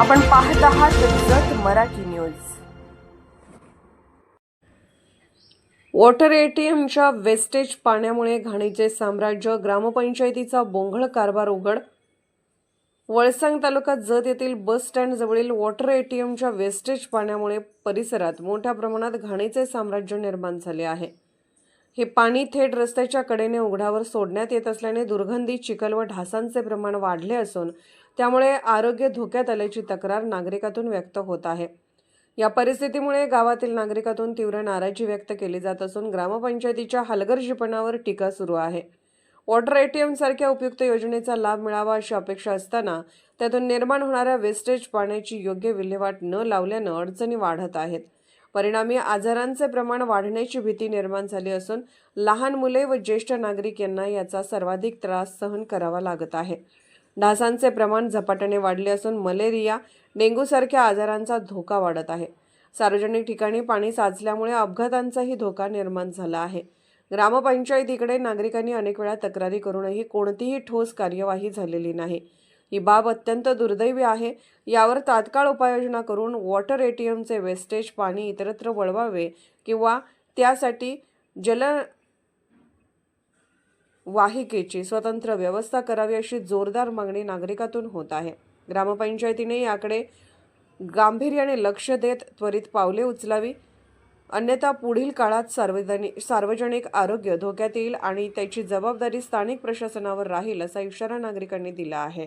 आपण पाहत आहात जत मराठी न्यूज. वॉटर एटीएमच्या वेस्टेज पाण्यामुळे घाणीचे साम्राज्य ग्रामपंचायतीचा बोंघळ कारभार उघड. वळसांग तालुक्यात जत येथील बस स्टँड जवळील वॉटर एटीएमच्या वेस्टेज पाण्यामुळे परिसरात मोठ्या प्रमाणात घाणीचे साम्राज्य निर्माण झाले आहे. हे पाणी थेट रस्त्याच्या कडेने उघड्यावर सोडण्यात येत असल्याने दुर्गंधी चिखल व ढासांचे प्रमाण वाढले असून त्यामुळे आरोग्य धोक्यात आल्याची तक्रार नागरिकातून व्यक्त होत आहे. या परिस्थितीमुळे गावातील नागरिकातून तीव्र नाराजी व्यक्त केली जात असून ग्रामपंचायतीच्या हलगर्जीपणावर टीका सुरू आहे. वॉटर एटीएम सारख्या उपयुक्त योजनेचा लाभ मिळावा अशी अपेक्षा असताना त्यातून निर्माण होणाऱ्या वेस्टेज पाण्याची योग्य विल्हेवाट न लावल्यानं अडचणी वाढत आहेत. परिणामी आजारांचे प्रमाण वाढण्याची भीती निर्माण झाली असून लहान मुले व ज्येष्ठ नागरिक यांना याचा सर्वाधिक त्रास सहन करावा लागत आहे. डासांचे प्रमाण झपाट्याने वाढले असून मलेरिया डेंग्यूसारख्या आजारांचा धोका वाढत आहे. सार्वजनिक ठिकाणी पाणी साचल्यामुळे अपघातांचाही धोका निर्माण झाला आहे. ग्रामपंचायतीकडे नागरिकांनी अनेक वेळा तक्रारी करूनही कोणतीही ठोस कार्यवाही झालेली नाही. ही बाब अत्यंत दुर्दैवी आहे. यावर तात्काळ उपाययोजना करून वॉटर एटीएमचे वेस्टेज पाणी इतरत्र वळवावे किंवा त्यासाठी जल वाहिकेची स्वतंत्र व्यवस्था करावी अशी जोरदार मागणी नागरिकातून होत आहे. ग्रामपंचायतीने याकडे गांभीर्याने लक्ष देत त्वरित पावले उचलावी. अन्यथा पुढील काळात सार्वजनिक सार्वजनिक आरोग्य धोक्यात येईल आणि त्याची जबाबदारी स्थानिक प्रशासनावर राहील असा इशारा नागरिकांनी दिला आहे.